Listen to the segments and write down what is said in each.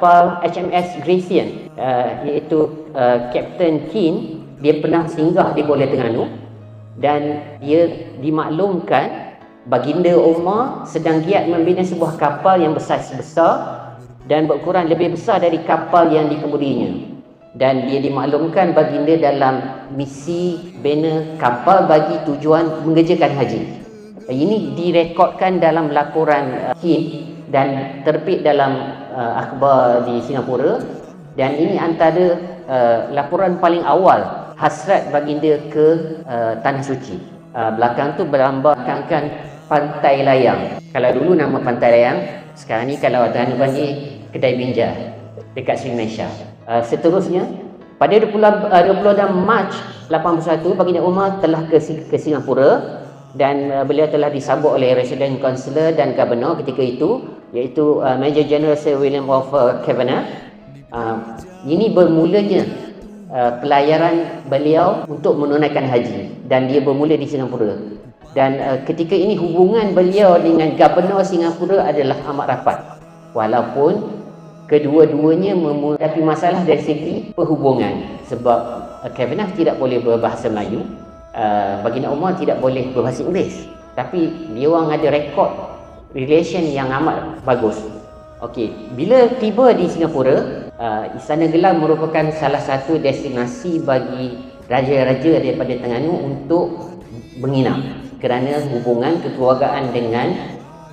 kapal HMS Gracian uh, iaitu uh, Captain Keane dia pernah singgah di Kuala Terengganu dan dia dimaklumkan baginda Umar sedang giat membina sebuah kapal yang besar sebesar dan berukuran lebih besar dari kapal yang dikemudinya. Dan dia dimaklumkan baginda dalam misi bina kapal bagi tujuan mengerjakan haji. Ini direkodkan dalam laporan uh, KIN dan terbit dalam uh, akhbar di Singapura dan ini antara uh, laporan paling awal hasrat baginda ke uh, Tanah Suci. Uh, belakang tu berlambangkan Pantai Layang. Kalau dulu nama Pantai Layang, sekarang ni kalau tuan panggil Kedai Binja dekat Sri Malaysia. Uh, seterusnya, pada 20, uh, 26 Mac 81, baginda Umar telah ke, ke Singapura dan uh, beliau telah disambut oleh Resident Councillor dan Governor ketika itu iaitu uh, Major General Sir William of uh, Kavanagh. Uh, ini bermulanya uh, pelayaran beliau untuk menunaikan haji dan dia bermula di Singapura. Dan uh, ketika ini hubungan beliau dengan Governor Singapura adalah amat rapat. Walaupun kedua-duanya menghadapi masalah dari segi perhubungan sebab uh, Kavanagh tidak boleh berbahasa Melayu uh, baginda Umar tidak boleh berbahasa Inggeris tapi dia orang ada rekod relation yang amat bagus okey bila tiba di Singapura uh, Istana Gelam merupakan salah satu destinasi bagi raja-raja daripada Terengganu untuk menginap kerana hubungan kekeluargaan dengan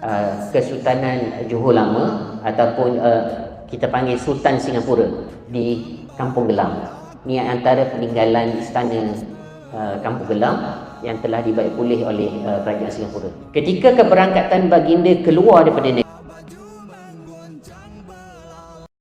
uh, Kesultanan Johor Lama ataupun uh, kita panggil Sultan Singapura di Kampung Gelam. Ini antara peninggalan istana Uh, Kampung Gelam yang telah dibaik pulih oleh uh, kerajaan Singapura. Ketika keberangkatan baginda keluar daripada negeri